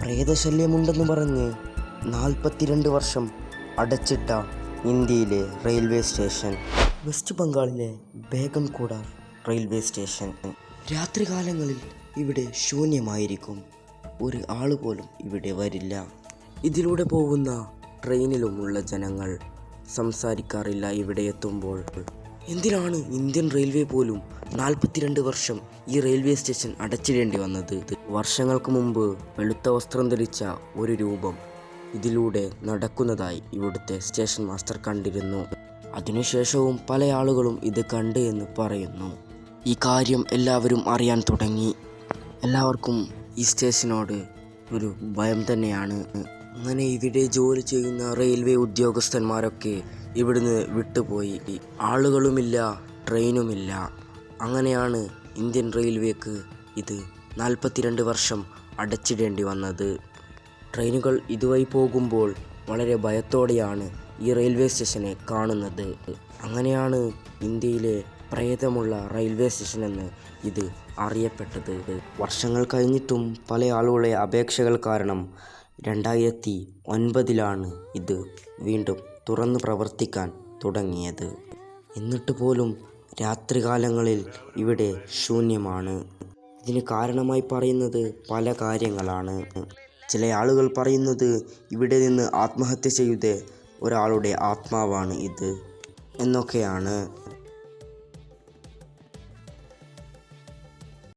പ്രേതശല്യമുണ്ടെന്ന് പറഞ്ഞ് നാൽപ്പത്തിരണ്ട് വർഷം അടച്ചിട്ട ഇന്ത്യയിലെ റെയിൽവേ സ്റ്റേഷൻ. വെസ്റ്റ് ബംഗാളിലെ ബേഗംകൂട റെയിൽവേ സ്റ്റേഷൻ. രാത്രികാലങ്ങളിൽ ഇവിടെ ശൂന്യമായിരിക്കും. ഒരു ആൾ പോലും ഇവിടെ വരില്ല. ഇതിലൂടെ പോകുന്ന ട്രെയിനിലുമുള്ള ജനങ്ങൾ സംസാരിക്കാറില്ല ഇവിടെ എത്തുമ്പോൾ. എന്തിനാണ് ഇന്ത്യൻ റെയിൽവേ പോലും നാൽപ്പത്തിരണ്ട് വർഷം ഈ റെയിൽവേ സ്റ്റേഷൻ അടച്ചിടേണ്ടി വന്നത്? വർഷങ്ങൾക്ക് മുമ്പ് വെളുത്ത വസ്ത്രം ധരിച്ച ഒരു രൂപം ഇതിലൂടെ നടക്കുന്നതായി ഇവിടുത്തെ സ്റ്റേഷൻ മാസ്റ്റർ കണ്ടിരുന്നു. അതിനുശേഷവും പല ആളുകളും ഇത് കണ്ട് എന്ന് പറയുന്നു. ഈ കാര്യം എല്ലാവരും അറിയാൻ തുടങ്ങി. എല്ലാവർക്കും ഈ സ്റ്റേഷനോട് ഒരു ഭയം തന്നെയാണ്. അങ്ങനെ ഇവിടെ ജോലി ചെയ്യുന്ന റെയിൽവേ ഉദ്യോഗസ്ഥന്മാരൊക്കെ ഇവിടുന്ന് വിട്ടുപോയി ആളുകളുമില്ല ട്രെയിനുമില്ല. അങ്ങനെയാണ് ഇന്ത്യൻ റെയിൽവേക്ക് ഇത് നാൽപ്പത്തിരണ്ട് വർഷം അടച്ചിടേണ്ടി വന്നത്. ട്രെയിനുകൾ ഇതുവഴി പോകുമ്പോൾ വളരെ ഭയത്തോടെയാണ് ഈ റെയിൽവേ സ്റ്റേഷനെ കാണുന്നത്. അങ്ങനെയാണ് ഇന്ത്യയിലെ പ്രേതമുള്ള റെയിൽവേ സ്റ്റേഷൻ എന്ന് ഇത് അറിയപ്പെട്ടത്. വർഷങ്ങൾ കഴിഞ്ഞിട്ടും പല ആളുകളെ അപേക്ഷകൾ കാരണം രണ്ടായിരത്തി ഒൻപതിലാണ് ഇത് വീണ്ടും തുറന്ന് പ്രവർത്തിക്കാൻ തുടങ്ങിയത്. എന്നിട്ട് പോലും രാത്രികാലങ്ങളിൽ ഇവിടെ ശൂന്യമാണ്. ഇതിന് കാരണമായി പറയുന്നത് പല കാര്യങ്ങളാണ്. ചില ആളുകൾ പറയുന്നത് ഇവിടെ നിന്ന് ആത്മഹത്യ ചെയ്ത ഒരാളുടെ ആത്മാവാണ് ഇത്. എന്നൊക്കെയാണ്.